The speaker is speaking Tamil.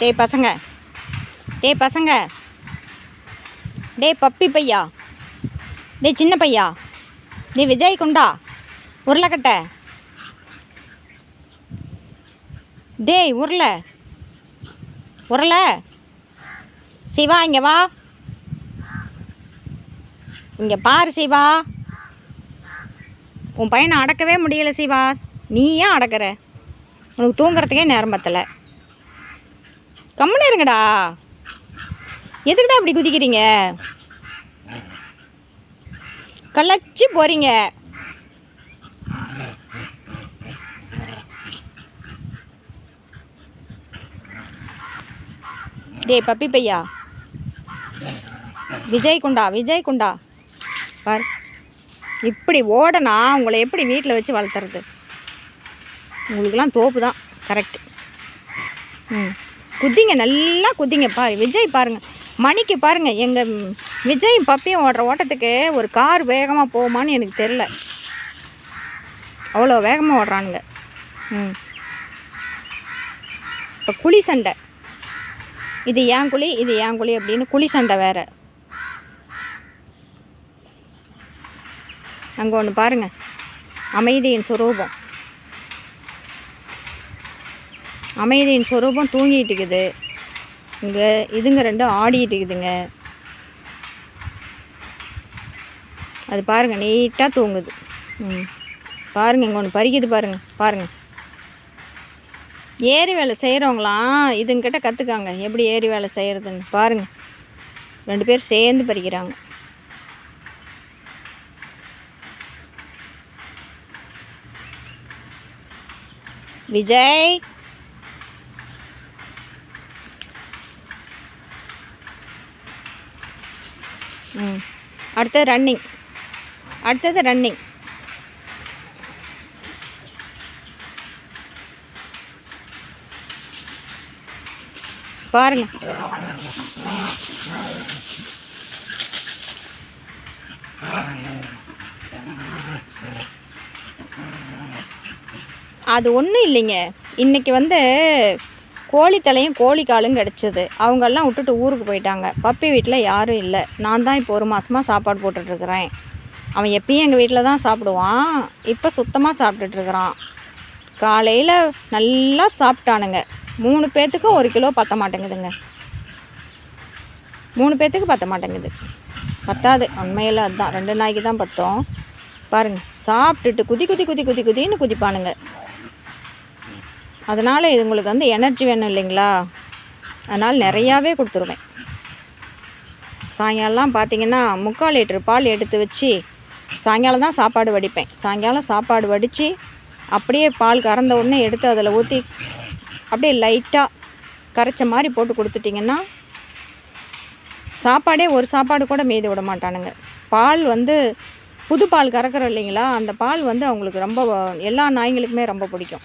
டேய் பசங்க. டேய் பசங்க. டேய் பப்பி பையா. டேய் சின்ன பையா. டேய் விஜய் குண்டா. உருளைக்கட்டை டேய் உருளை. உருளை. சிவா இங்கே வா. இங்கே பாரு சிவா. உன் பையனை அடக்கவே முடியல சிவா. நீ ஏன் அடக்கிற? உனக்கு தூங்குறதுக்கே நேரம் பத்தலை. கம்முன்னு இருங்கடா. எதுக்குடா இப்படி குதிக்கிறீங்க? கலச்சி போகிறீங்க டேய் பப்பி பையா. விஜய் குண்டா விஜய் குண்டா பார். இப்படி ஓடனா உங்களை எப்படி வீட்டில் வச்சு வளர்த்துறது? உங்களுக்கெல்லாம் தோப்பு தான் கரெக்ட் ம். குதிங்க நல்லா குதிங்க. பாரு விஜய் பாருங்கள் மணிக்கு பாருங்கள் எங்கள் விஜய் பப்பியும் ஓடுற ஓட்டத்துக்கு ஒரு கார் வேகமாக போகுமான்னு எனக்கு தெரில அவ்வளோ வேகமாக ஓடுறானுங்க. ம். இப்போ குழி சண்டை. இது ஏன் குழி இது ஏன் குழி அப்படின்னு குழி சண்டை வேறு. அங்கே ஒன்று பாருங்கள் அமைதியின் சுரூபம். அமைதியின் சொரூபம் தூங்கிட்டு இருக்குது இங்கே இதுங்க ரெண்டும் ஆடிட்டு இருக்குதுங்க அது பாருங்கள் நீட்டாக தூங்குது. ம். பாருங்கள் இங்கே ஒன்று பறிக்குது பாருங்கள் பாருங்கள் ஏரி வேலை செய்கிறவங்களாம் இதுங்கிட்ட கற்றுக்காங்க எப்படி ஏரி வேலை செய்கிறதுன்னு பாருங்கள் ரெண்டு பேர் சேர்ந்து பறிக்கிறாங்க. விஜய்! ம். அடுத்தது ரன்னிங் அடுத்தது ரன்னிங் பாருங்க. அது ஒன்றும் இல்லைங்க. இன்றைக்கி வந்து கோழித்தலையும் கோழிக்காலும் கிடச்சிது. அவங்கெல்லாம் விட்டுட்டு ஊருக்கு போயிட்டாங்க. பப்பி வீட்டில் யாரும் இல்லை. நான் தான் இப்போ ஒரு மாதமாக சாப்பாடு போட்டுட்ருக்குறேன். அவன் எப்பயும் எங்கள் வீட்டில் தான் சாப்பிடுவான். இப்போ சுத்தமாக சாப்பிட்டுட்ருக்குறான். காலையில் நல்லா சாப்பிட்டானுங்க. மூணு பேர்த்துக்கும் ஒரு கிலோ பற்ற மாட்டேங்குதுங்க. மூணு பேர்த்துக்கு பற்ற மாட்டேங்குது. பத்தாது. உண்மையில் அதுதான் ரெண்டு நாய்க்கு தான் பத்தோம். பாருங்கள் சாப்பிட்டுட்டு குதி குதி குதி குதி குதின்னு குதிப்பானுங்க. அதனால் இது உங்களுக்கு வந்து எனர்ஜி வேணும் இல்லைங்களா? அதனால் நிறையாவே கொடுத்துருவேன். சாயங்காலம் பார்த்தீங்கன்னா முக்கால் லிட்டர் பால் எடுத்து வச்சு சாயங்காலம் தான் சாப்பாடு வடிப்பேன். சாயங்காலம் சாப்பாடு வடித்து அப்படியே பால் கறந்த உடனே எடுத்து அதில் ஊற்றி அப்படியே லைட்டாக கரைச்ச மாதிரி போட்டு கொடுத்துட்டிங்கன்னா சாப்பாடே ஒரு சாப்பாடு கூட மீதி விட மாட்டானுங்க. பால் வந்து புது பால் கறக்கிறோம் இல்லைங்களா? அந்த பால் வந்து அவங்களுக்கு ரொம்ப எல்லா நாய்ங்களுக்குமே ரொம்ப பிடிக்கும்.